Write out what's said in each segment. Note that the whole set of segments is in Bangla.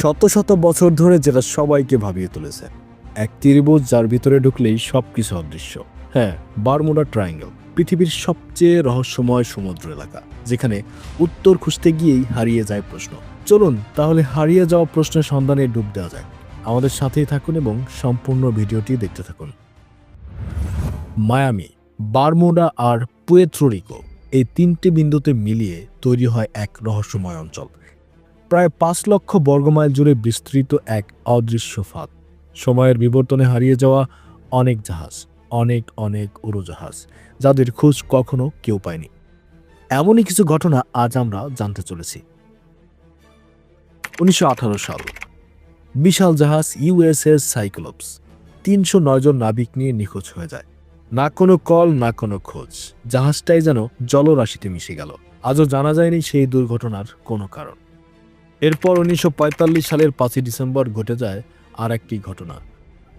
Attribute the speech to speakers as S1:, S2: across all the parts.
S1: শত শত বছর ধরে যেটা সবাইকে ভাবিয়ে তুলেছে। এক ত্রিভুজ যার ভিতরে ঢুকলেই সব কিছু অদৃশ্য। হ্যাঁ বারমুডা ট্রায়াঙ্গেল, পৃথিবীর সবচেয়ে রহস্যময় সমুদ্র এলাকা, যেখানে উত্তর খুঁজতে গিয়েই হারিয়ে যায় প্রশ্ন। চলুন, তাহলে হারিয়ে যাওয়া প্রশ্নের সন্ধানে ডুব দেওয়া যায় আমাদের সাথেই থাকুন এবং সম্পূর্ণ ভিডিওটি দেখতে থাকুন। মায়ামি, বারমুডা আর পুয়েত্রোরিকো এই তিনটি বিন্দুতে মিলিয়ে তৈরি হয় এক রহস্যময় অঞ্চল। প্রায় পাঁচ লক্ষ বর্গমাইল জুড়ে বিস্তৃত এক অদৃশ্য ফাঁদ। সময়ের বিবর্তনে হারিয়ে যাওয়া অনেক জাহাজ, অনেক অনেক উড়োজাহাজ, যাদের খোঁজ কখনো কেউ পায়নি। এমনই কিছু ঘটনা আজ আমরা জানতে চলেছি। উনিশশো আঠারো সাল, বিশাল জাহাজ ইউএসএস সাইক্লোপস তিনশো নয় জন নাবিক নিয়ে নিখোঁজ হয়ে যায়। না কোনো কল, না কোনো খোঁজ। জাহাজটাই যেন জলরাশিতে মিশে গেল। আজও জানা যায়নি সেই দুর্ঘটনার কোনো কারণ। এরপর উনিশশো পঁয়তাল্লিশ সালের পাঁচই ডিসেম্বর ঘটে যায় আর একটি ঘটনা।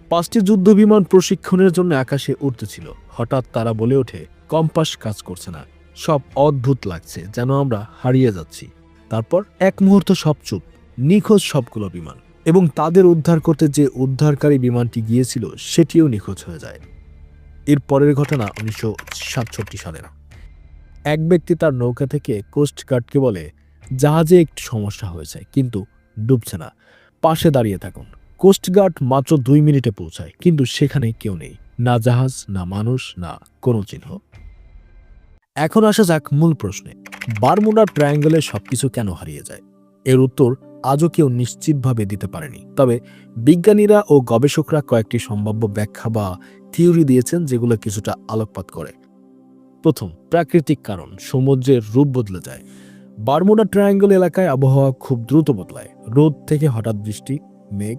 S1: পাঁচটি যুদ্ধবিমান প্রশিক্ষণের জন্য আকাশে উঠতেছিল হঠাৎ তারা বলে ওঠে, কম্পাস কাজ করছে না। সব অদ্ভুত লাগছে, যেন আমরা হারিয়ে যাচ্ছি। তারপর এক মুহূর্ত সব চুপ, নিখোঁজ সবগুলো বিমান এবং তাদের উদ্ধার করতে যে উদ্ধারকারী বিমানটি গিয়েছিল, সেটিও নিখোঁজ হয়ে যায়। এর পরের ঘটনা উনিশশো সাতষট্টি সালের। এক ব্যক্তি তার নৌকা থেকে কোস্ট গার্ডকে বলে জাহাজে একটি সমস্যা হয়েছে, কিন্তু ডুবছে না। পাশে দাঁড়িয়ে থাকুন। কোস্টগার্ড মাত্র দুই মিনিটে পৌঁছায়, কিন্তু সেখানে কেউ নেই। না জাহাজ, না মানুষ, না কোনো চিহ্ন। এখন আসা যাক মূল প্রশ্নে। বারমুডা ট্রায়াঙ্গলে সবকিছু কেন হারিয়ে যায়? এর উত্তর আজও কেউ নিশ্চিতভাবে দিতে পারেনি। তবে বিজ্ঞানীরা ও গবেষকরা কয়েকটি সম্ভাব্য ব্যাখ্যা বা থিওরি দিয়েছেন যেগুলো কিছুটা আলোকপাত করে। প্রথম, প্রাকৃতিক কারণ, সমুদ্রের রূপ বদলে যায়। বারমুডা ট্রায়াঙ্গল এলাকায় আবহাওয়া খুব দ্রুত বদলায়। রোদ থেকে হঠাৎ বৃষ্টি, মেঘ,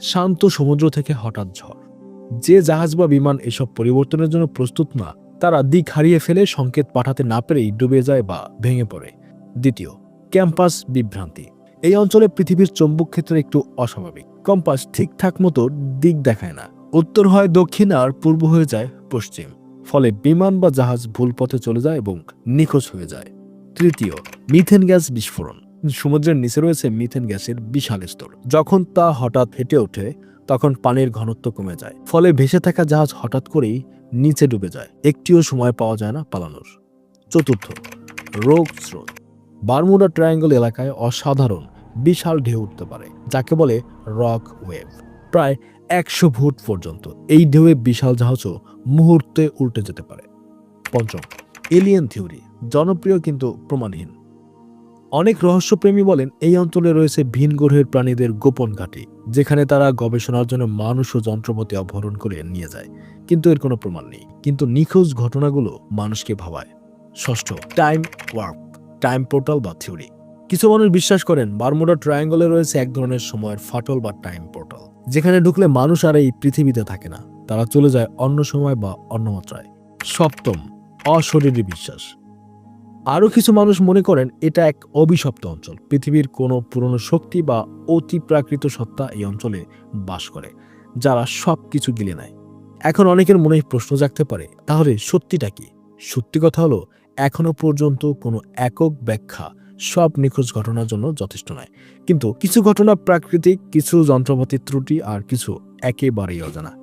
S1: শান্ত সমুদ্র থেকে হঠাৎ ঝড়। যে জাহাজ বা বিমান এসব পরিবর্তনের জন্য প্রস্তুত না, তারা দিক হারিয়ে ফেলে সংকেত পাঠাতে না পেরেই ডুবে যায় বা ভেঙে পড়ে। দ্বিতীয়, ক্যাম্পাস বিভ্রান্তি। এই অঞ্চলে পৃথিবীর চৌম্বক ক্ষেত্র একটু অস্বাভাবিক। কম্পাস ঠিকঠাক মতো দিক দেখায় না। উত্তর হয় দক্ষিণ আর পূর্ব হয়ে যায় পশ্চিম। ফলে বিমান বা জাহাজ ভুল পথে চলে যায় এবং নিখোঁজ হয়ে যায়। তৃতীয়, মিথেন গ্যাস বিস্ফোরণ। সমুদ্রের নিচে রয়েছে মিথেন গ্যাসের বিশাল স্তর। যখন তা হঠাৎ ফেটে ওঠে, তখন পানির ঘনত্ব কমে যায়, ফলে ভেসে থাকা জাহাজ হঠাৎ করেই নিচে ডুবে যায়। একটিও সময় পাওয়া যায় না পালানোর। চতুর্থ, রোগ স্রোত। বারমুডা ট্রায়াঙ্গল এলাকায় অসাধারণ, বিশাল ঢেউ উঠতে পারে, যাকে বলে রক ওয়েভ। প্রায় একশো ফুট পর্যন্ত, এই ঢেউয়ে বিশাল জাহাজও মুহূর্তে উল্টে যেতে পারে। পঞ্চম এলিয়েন থিওরি জনপ্রিয় কিন্তু প্রমাণহীন। অনেক রহস্যপ্রেমী বলেন, এই অঞ্চলে রয়েছে ভিন গ্রহের প্রাণীদের গোপন ঘাঁটি, যেখানে তারা গবেষণার জন্য মানুষ ও যন্ত্রপাতি অপহরণ করে নিয়ে যায়। কিন্তু এর কোনো প্রমাণ নেই। কিন্তু নিখোঁজ ঘটনাগুলো মানুষকে ভাবায়। ষষ্ঠ টাইম ওয়ার্ক টাইম পোর্টাল বা থিওরি কিছু মানুষ বিশ্বাস করেন, বারমুডা ট্রায়াঙ্গলে রয়েছে এক ধরনের সময়ের ফাটল বা টাইম পোর্টাল যেখানে ঢুকলে মানুষ আর এই পৃথিবীতে থাকে না। তারা চলে যায় অন্য সময় বা অন্য মাত্রায়। সপ্তম অশরীরী বিশ্বাস। আরও কিছু মানুষ মনে করেন এটা এক অভিশপ্ত অঞ্চল। পৃথিবীর কোনো পুরনো শক্তি বা অতি প্রাকৃত সত্তা এই অঞ্চলে বাস করে, যারা সব কিছু গিলে নেয়। এখন অনেকের মনে প্রশ্ন জাগতে পারে, তাহলে সত্যিটা কি? সত্যি কথা হলো, এখনও পর্যন্ত কোনো একক ব্যাখ্যা সব নিখোঁজ ঘটনার জন্য যথেষ্ট নয়। কিন্তু কিছু ঘটনা প্রাকৃতিক, কিছু যন্ত্রপাতির ত্রুটি আর কিছু একেবারেই অজানা।